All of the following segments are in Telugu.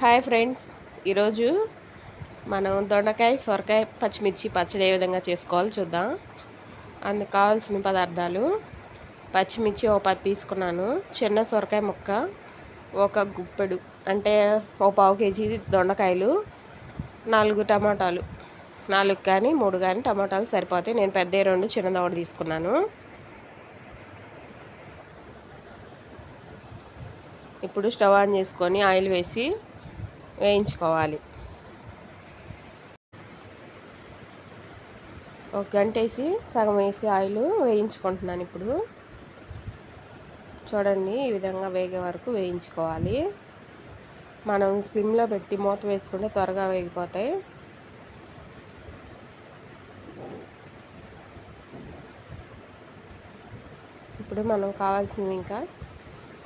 Hi friends. ఈరోజు మనం దొండకాయ సొరకాయ పచ్చిమిర్చి పచ్చడి ఏ విధంగా చేసుకోవాలో చూద్దాం. అందుకు కావాల్సిన పదార్థాలు. పచ్చిమిర్చి ఒక పది తీసుకున్నాను. చిన్న సొరకాయ ముక్క ఒక గుప్పెడు అంటే ఒక పావు కేజీ దొండకాయలు నాలుగు టమాటాలు. నాలుగు కానీ మూడు కానీ టమాటాలు సరిపోతాయి. నేను పెద్ద రెండు చిన్న ఒకటి తీసుకున్నాను. ఇప్పుడు స్టవ్ ఆన్ చేసుకొని ఆయిల్ వేసి వేయించుకోవాలి. ఒక గంట వేసి సగం వేసి ఆయిల్ వేయించుకుంటున్నాను ఇప్పుడు. చూడండి ఈ విధంగా వేగే వరకు వేయించుకోవాలి. మనం సిమ్లో పెట్టి మూత వేసుకుంటే త్వరగా వేగిపోతాయి. ఇప్పుడు మనం కావాల్సినవి ఇంకా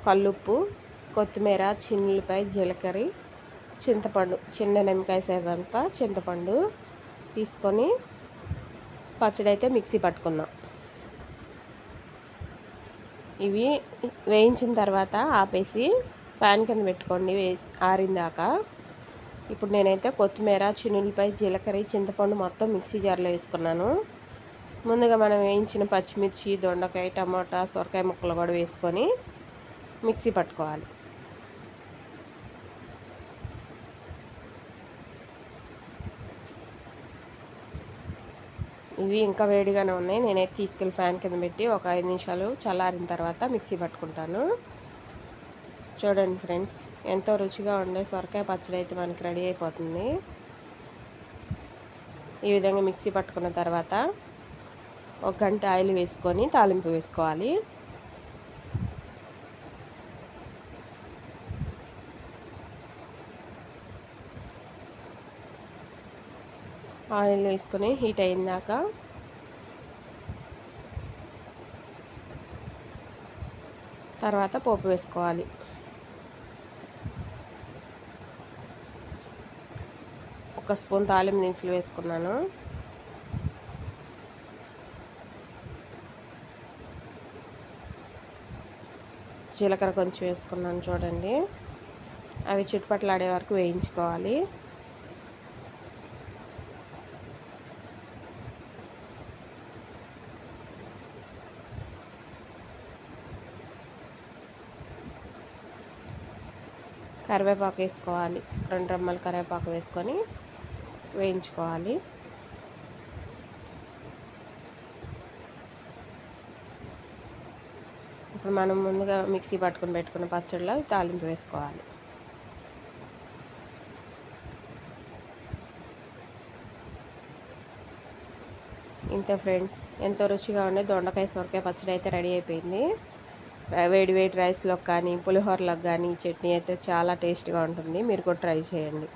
కల్లుప్పు కొత్తిమీర చిన్నులపై జీలకర్ర చింతపండు చిన్న నిమ్మకాయ సైజ్ అంతా చింతపండు తీసుకొని పచ్చడి అయితే మిక్సీ పట్టుకున్నాం. ఇవి వేయించిన తర్వాత ఆపేసి ఫ్యాన్ కింద పెట్టుకోండి వేసి ఆరిందాక ఇప్పుడు నేనైతే కొత్తిమీర చినులపై జీలకర్ర చింతపండు మొత్తం మిక్సీ జార్లో వేసుకున్నాను. ముందుగా మనం వేయించిన పచ్చిమిర్చి దొండకాయ టమాటా సొరకాయ ముక్కలు కూడా వేసుకొని మిక్సీ పట్టుకోవాలి. ఇవి ఇంకా వేడిగానే ఉన్నాయి. నేనైతే తీసుకెళ్ళి ఫ్యాన్ కింద పెట్టి ఒక ఐదు నిమిషాలు చల్లారిన తర్వాత మిక్సీ పట్టుకుంటాను. చూడండి ఫ్రెండ్స్ ఎంతో రుచిగా ఉండే సొరకాయ పచ్చడి అయితే మనకి రెడీ అయిపోతుంది. ఈ విధంగా మిక్సీ పట్టుకున్న తర్వాత ఒక గంట ఆయిల్ వేసుకొని తాలింపు వేసుకోవాలి. ఆయిల్ వేసుకొని హీట్ అయిందాక తర్వాత పోపు వేసుకోవాలి. ఒక స్పూన్ తాలింపు దినుసులు వేసుకున్నాను. జీలకర్ర కొంచెం వేసుకున్నాను చూడండి. అవి చిట్టుపట్లాడే వరకు వేయించుకోవాలి. కరివేపాకు వేసుకోవాలి. రెండు రెమ్మలు కరివేపాకు వేసుకొని వేయించుకోవాలి. ఇప్పుడు మనం ముందుగా మిక్సీ పట్టుకుని పెట్టుకున్న పచ్చడిలో తాలింపు వేసుకోవాలి. ఇంతే ఫ్రెండ్స్ ఎంతో రుచిగా ఉండే దొండకాయ సొరకాయ పచ్చడి అయితే రెడీ అయిపోయింది. వేడి వేడి రైస్లోకి కానీ పులిహోరలోకి కానీ చట్నీ అయితే చాలా టేస్ట్గా ఉంటుంది. మీరు కూడా ట్రై చేయండి.